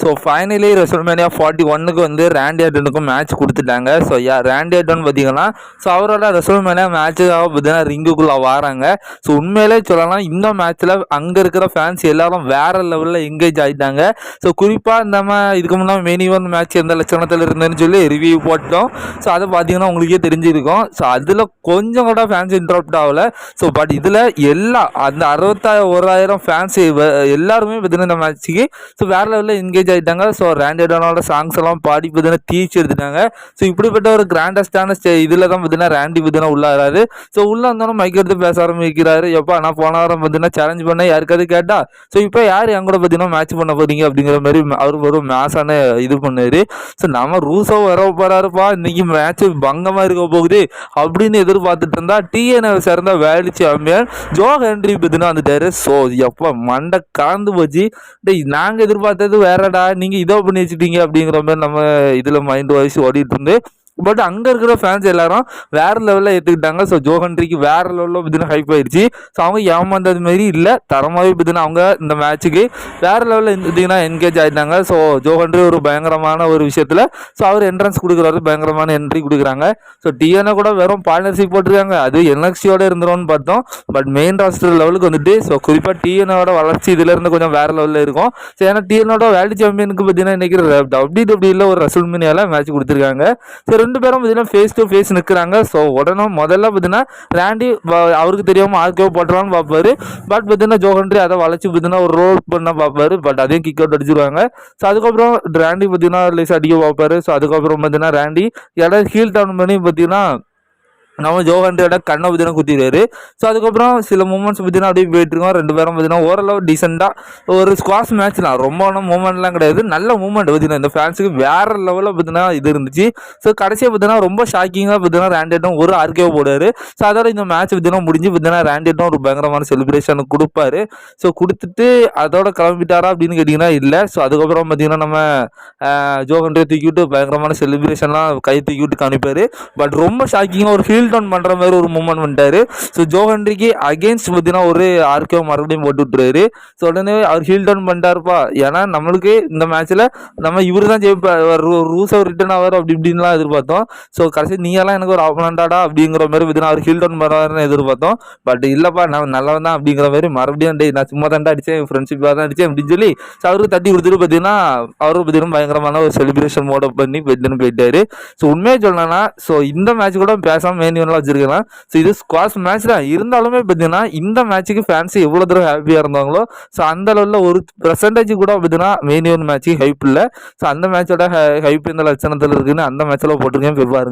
So finally WrestleMania forty ஒன்னுக்கு வந்து Randy ஆர்டனுக்கும் மேட்ச் கொடுத்துட்டாங்க. ஸோ யா ரேண்டி ஆர்டன் பார்த்தீங்கன்னா ஸோ அவரோட ரெசல்மேனியா மேட்சுக்காக பார்த்தீங்கன்னா ரிங்குக்குள்ளே வராங்க. ஸோ உண்மையிலே சொல்லலாம் இந்த மேட்ச்சில் அங்கே இருக்கிற ஃபேன்ஸ் எல்லாரும் வேற லெவலில் எங்கேஜ் ஆகிட்டாங்க ஸோ குறிப்பாக நம்ம இதுக்கு முன்னாடி மெனி ஒன் மேட்ச் எந்த லட்சணத்தில் இருந்ததுன்னு சொல்லி ரிவ்யூ போட்டோம். ஸோ அதை பார்த்தீங்கன்னா உங்களுக்கே தெரிஞ்சிருக்கும். ஸோ அதில் கொஞ்சம் கூட ஃபேன்ஸ் இன்ட்ரப்ட் ஆகலை. ஸோ பட் இதில் எல்லா அந்த அறுபத்தாயிரம் ஓராயிரம் ஃபேன்ஸ் எல்லாருமே பார்த்தீங்கன்னா இந்த மேட்ச்சுக்கு ஸோ வேறு லெவலில் என்கேஜ் ஆகிட்டாங்க ஸோ ரேண்டிடனோட சாங்ஸ் எல்லாம் பாடி பார்த்தீங்கன்னா தீச்சு எடுத்துட்டாங்க. ஸோ இப்படிப்பட்ட ஒரு கிராண்டஸ்டான ஸ்டே இதில் தான் பார்த்தீங்கன்னா ரேண்டி பார்த்தீங்கன்னா உள்ளாராரு. ஸோ உள்ளே வந்தாலும் மைக் எடுத்து பேச ஆரம்பிக்கிறாரு. எப்போ நான் போன வாரம் பார்த்தீங்கன்னா சேலஞ்ச் பண்ண யாருக்காவது கேட்டா? ஸோ இப்போ யார் என் கூட பார்த்தீங்கன்னா மேட்ச் பண்ண போறீங்க? அப்படிங்கிற மாதிரி அவர் ஒரு மேட்சான இது பண்ணாரு. ஸோ நம்ம ரூசோ வர போறாருப்பா. இன்னைக்கு மேட்ச் பங்கமாக இருக்க போகுது. அப்படின்னு எதிர்பார்த்துட்டு இருந்தா டிஎன்ஏ சேர்ந்த வேலி சாம்பியன் ஜோ ஹென்ரி பார்த்தீங்கன்னா வந்துட்டாரு. ஸோ எப்போ மண்டை காந்து போச்சு. நாங்கள் எதிர்பார்த்தது வேற என்னடா நீங்கள் இதோ பண்ணி வச்சுட்டீங்க அப்படிங்கிற மாதிரி நம்ம இதில் மைண்ட் வாய்ஸ் ஓடிட்டு இருந்து பட் அங்கே இருக்கிற ஃபேன்ஸ் எல்லாரும் வேறு லெவலில் ஏற்றுக்கிட்டாங்க ஸோ ஜோஹன்ரிக்கு வேறு லெவலில் பார்த்தீங்கன்னா ஹைப் ஆயிடுச்சு. ஸோ அவங்க ஏமாந்தது மாரி இல்லை. தரமாகவே பார்த்தீங்கன்னா அவங்க இந்த மேட்ச்சுக்கு வேறு லெவலில் பார்த்தீங்கன்னா என்கேஜ் ஆகிட்டாங்க ஸோ ஜோஹன்ரி ஒரு பயங்கரமான ஒரு விஷயத்தில் ஸோ அவர் என்ட்ரன்ஸ் கொடுக்குறாரு. பயங்கரமான என்ட்ரி கொடுக்குறாங்க. ஸோ டிஎன்ஏ கூட வெறும் பார்ட்னர்ஷிப் போட்டிருக்காங்க. அது என்எக்ஸியோட இருந்துரும்னு பார்த்தோம். பட் மெயின் ராஸ்டர் லெவலுக்கு வந்துட்டு ஸோ குறிப்பாக டிஎனோட வளர்ச்சி இதிலேருந்து கொஞ்சம் வேறு லெவலில் இருக்கும். ஸோ ஏன்னா டிஎனோட வேர்ல்டு சாம்பியனுக்கு பார்த்தீங்கன்னா இன்றைக்கி டபிள்யூ டபிள்யூல ஒரு ரசூல்மினியால் மேட்ச் கொடுத்துருக்காங்க. சரி ரெண்டு பேரும் பார்த்தீங்கன்னா ஃபேஸ் டு ஃபேஸ் நிற்கிறாங்க ஸோ உடனே முதல்ல பார்த்தீங்கன்னா ரேண்டி அவருக்கு தெரியாமல் ஆர்கே போட்டுறான்னு பார்ப்பாரு. பட் பார்த்தீங்கன்னா ஜோஹன்ட்ரி அதை வளைச்சி பார்த்தீங்கன்னா ஒரு ரோல் பண்ண பார்ப்பாரு. பட் அதையும் கிக் அவுட் அடிச்சிருவாங்க. ஸோ அதுக்கப்புறம் ரேண்டி பார்த்தீங்கன்னா லேஸ் அடிக்க பார்ப்பாரு. ஸோ அதுக்கப்புறம் பார்த்தீங்கன்னா ரேண்டி இடம் ஹீல் டவுன் பண்ணி பார்த்தீங்கன்னா நம்ம ஜோஹன்ரியோட கண்ணை பற்றினா குத்திடுவாரு ஸோ அதுக்கப்புறம் சில மூமெண்ட்ஸ் பார்த்தீங்கன்னா அப்படியே போயிட்டுருக்கோம் ரெண்டு பேரும் பார்த்தீங்கன்னா ஓரளவு டீசெண்டாக ஒரு ஸ்குவாஷ் மேட்ச் தான். ரொம்ப ஒன்றும் மூமெண்ட்லாம் கிடையாது. நல்ல மூமெண்ட் பார்த்தீங்கன்னா இந்த ஃபேன்ஸுக்கு வேறு லெவலில் பார்த்தீங்கன்னா இது இருந்துச்சு. ஸோ கடைசியாக பார்த்தீங்கன்னா ரொம்ப ஷாக்கிங்காக பார்த்தீங்கன்னா ரேண்டேட்டும் ஒரு ஆர்கே போடுவார். ஸோ அதோட இந்த மேட்ச் பார்த்தீங்கன்னா முடிஞ்சு பார்த்தீங்கன்னா ரேண்டேட்டும் ஒரு பயங்கரமான செலிப்ரேஷன் கொடுப்பாரு. ஸோ கொடுத்துட்டு அதோட கிளம்பிட்டாரா அப்படின்னு கேட்டிங்கன்னா இல்லை. ஸோ அதுக்கப்புறம் பார்த்தீங்கன்னா நம்ம ஜோஹன்ரே தூக்கிவிட்டு பயங்கரமான செலிப்ரேஷன்லாம் கை தூக்கிவிட்டு காமிப்பார். பட் ரொம்ப ஷாக்கிங்காக ஒரு ஃபீல் டவுன் பண்ணுற மாதிரி ஒரு மூமெண்ட் பண்ணிட்டாரு ஸோ ஜோஹன்ரிக்கு அகேன்ஸ்ட் பார்த்தீங்கன்னா ஒரு ஆர்கே மறுபடியும் போட்டு விட்டுருவாரு. ஸோ உடனே அவர் ஹீல் டவுன் பண்ணிட்டாருப்பா. ஏன்னா நம்மளுக்கு இந்த மேட்ச்சில் நம்ம இவர் தான் ஜெயிப்பார். அவர் ரிட்டர்ன் ஆவார். அப்படி இப்படின்லாம் எதிர்பார்த்தோம். ஸோ கடைசி நீயெல்லாம் எனக்கு ஒரு ஆப்பனண்டாடா அப்படிங்கிற மாதிரி பார்த்தீங்கன்னா அவர் ஹீல் டவுன் பண்ணுவாருன்னு எதிர்பார்த்தோம். பட் இல்லைப்பா நான் நல்லவன் தான் அப்படிங்கிற மாதிரி மறுபடியும் டே நான் சும்மா தாண்டா அடித்தேன் ஃப்ரெண்ட்ஷிப்பாக தான் அடித்தேன் அப்படின்னு சொல்லி ஸோ அவருக்கு தட்டி கொடுத்துட்டு பார்த்தீங்கன்னா அவரும் பார்த்தீங்கன்னா பயங்கரமான ஒரு செலிப்ரேஷன் மோட பண்ணி போயிட்டு போயிட்டாரு. ஸோ உண்மையாக சொல்லணும்னா ஸோ இந்த மேட்ச் கூட பேசாமல் மெயின் வச்சிருக்கலாம். ஸோ இது ஸ்குவாஷ் மேட்ச் தான். இருந்தாலுமே பார்த்தீங்கன்னா இந்த மேட்ச்சுக்கு ஃபேன்ஸ் எவ்வளோ தூரம் ஹாப்பியாக இருந்தாங்களோ ஸோ அந்த லெவலில் ஒரு பர்சன்டேஜ் கூட பார்த்தீங்கன்னா மெயின் ஒன் மேட்ச்சுக்கு ஹைப் இல்லை. ஸோ அந்த மேட்சோட ஹைப் இந்த லட்சணத்தில் இருக்குன்னு அந்த மேட்ச்சில் போட்டிருக்கேன். போய் பாருங்க.